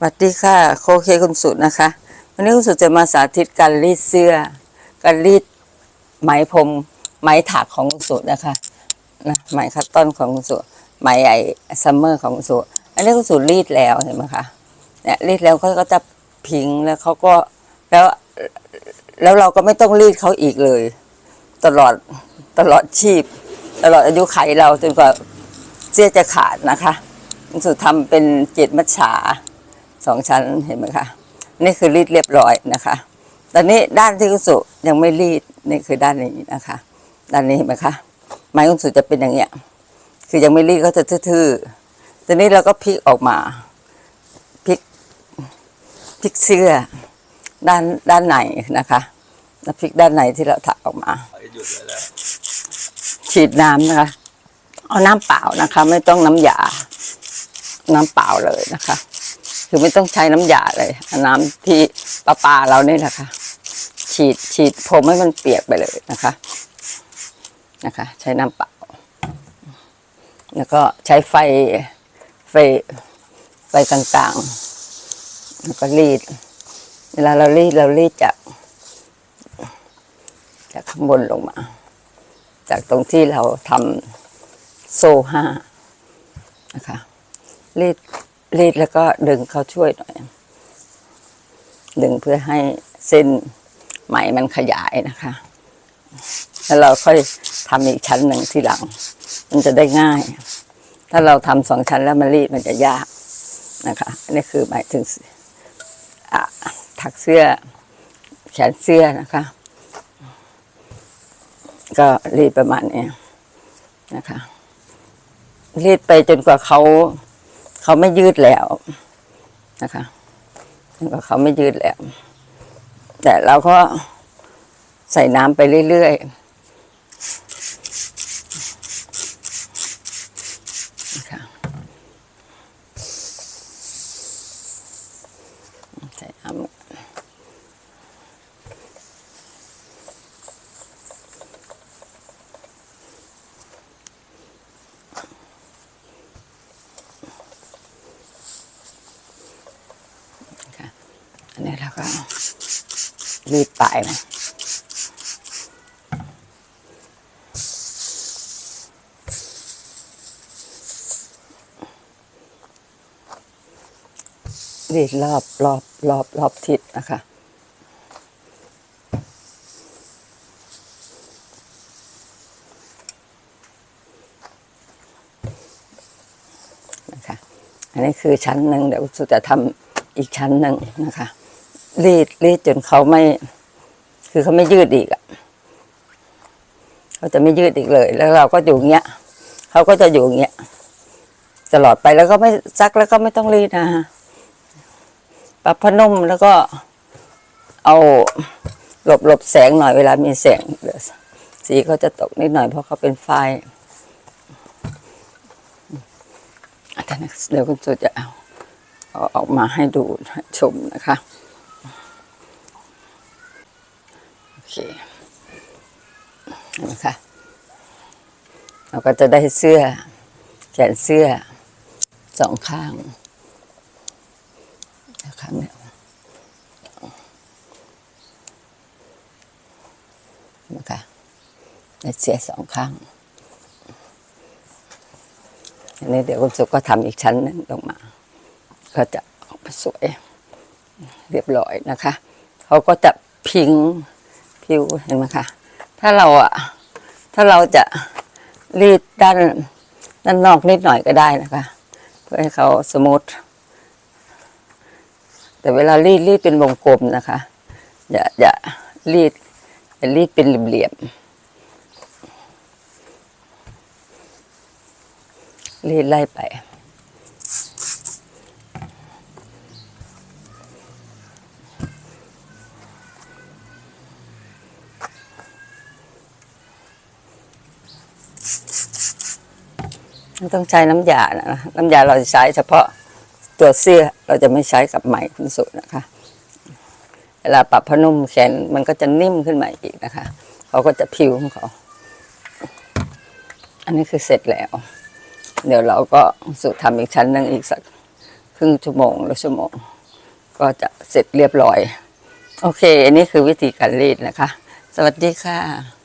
สวัสดีค่ะ โคเคคุณสุนะคะ วันนี้คุณสุจะมาสาธิตการรีดเสื้อ การรีดไหมพรมไหมถักของคุณสุนะคะนะไหมคัตตอนของคุณสุไหมไอซัมเมอร์ของคุณสุอันนี้คุณสุรีดแล้วเห็นไหมคะเนี่ยรีดแล้วเขาก็จะพิงแล้วเขาก็แล้วแล้วเราก็ไม่ต้องรีดเขาอีกเลย ตลอดตลอดชีพ ตลอดอายุไขเราจนกว่าเสื้อจะขาดนะคะคุณสุทำเป็นเจ็ดมัดฉา สองชั้นเห็นไหมคะ นี่คือรีดเรียบร้อยนะคะ ตอนนี้ด้านที่คุณสุยังไม่รีดนี่คือด้านนี้นะคะ ด้านนี้เห็นไหมคะไม้คุณสุจะเป็นอย่างเงี้ยคือยังไม่รีดก็จะทื่อๆตอนนี้เราก็พลิกออกมาพลิกพลิกเสื้อด้านด้านในนะคะแล้วพลิกด้านในที่เราถักออกมา ฉีดน้ำนะคะ เอาน้ำเปล่านะคะ ไม่ต้องน้ำยา น้ำเปล่าเลยนะคะ คือไม่ต้องใช้น้ำยาเลยน้ำที่ประปาเรานี่แหละค่ะฉีดฉีดผมให้มันเปียกไปเลยนะคะ นะคะ ใช้น้ำเปล่า แล้วก็ใช้ไฟไฟไฟกลางๆแล้วก็รีด เวลาเรารีดเรารีดจาก จากข้างบนลงมา จากตรงที่เราทำโซ่ห้านะคะรีด รีดแล้วก็ดึงเขาช่วยหน่อย ดึงเพื่อให้เส้นไหมมันขยายนะคะ แล้วเราค่อยทำอีกชั้นหนึ่งที่หลัง มันจะได้ง่าย ถ้าเราทำสองชั้นแล้วมันรีดมันจะยากนะคะนี่คือหมายถึงถักเสื้อแขนเสื้อนะคะ ก็รีดประมาณนี้นะคะ รีดไปจนกว่าเขา เขาไม่ยืดแล้วนะคะแล้วเขาไม่ยืดแล้ว แต่เราก็ใส่น้ำไปเรื่อยๆนะคะใส่น้ำ ราก็รีดปลายนะรีดรอบรอบรอบรอบทิศนะคะ นะคะ อันนี้คือชั้นหนึ่งเดี๋ยวสุจะทำอีกชั้นหนึ่งนะคะ รีดรีดจนเขาไม่ คือเขาไม่ยืดอีกอะเขาจะไม่ยืดอีกเลย แล้วเราก็อยู่อย่างเงี้ยเขาก็จะอยู่อย่างเงี้ยตลอดไปแล้วก็ไม่ซักแล้วก็ไม่ต้องรีดนะฮะปรับพนุ่มแล้วก็เอาหลบหลบแสงหน่อยเวลามีแสงสีเขาจะตกนิดหน่อยเพราะเขาเป็นไฟเดี๋ยวคุณจุจะเอาเอาออกมาให้ดูชมนะคะ โอ เคนะคะเราก็จะได้เสื้อ แขนเสื้อสองข้างข้างเดียนะคะได้เสื้อสองข้างอันนี้เดี๋ยวคุณสุก็ทำอีกชั้นหนึ่งลงมา ก็จะออกมาสวยเรียบร้อยนะคะ เขาก็จะพิง ผิวเห็นไหมคะถ้าเราอะถ้าเราจะรีดด้านด้านนอกนิดหน่อยก็ได้นะคะเพื่อให้เขาสมูทแต่เวลารีดรีดเป็นวงกลมนะคะ อย่าอย่ารีดอย่ารีดเป็นเหลี่ยมรีดไล่ไป ต้องใช้น้ำยานะน้ำยาเราจะใช้เฉพาะตัวเสื้อเราจะไม่ใช้กับไหมคุณสุนะคะ เวลาปรับพนุ่มแขนมันก็จะนิ่มขึ้นมาอีกนะคะ เขาก็จะผิวของเขา อันนี้คือเสร็จแล้ว เดี๋ยวเราก็สุดทำอีกชั้นหนึ่งอีกสักครึ่งชั่วโมงหรือชั่วโมง ก็จะเสร็จเรียบร้อย โอเค อันนี้คือวิธีการรีดนะคะ สวัสดีค่ะ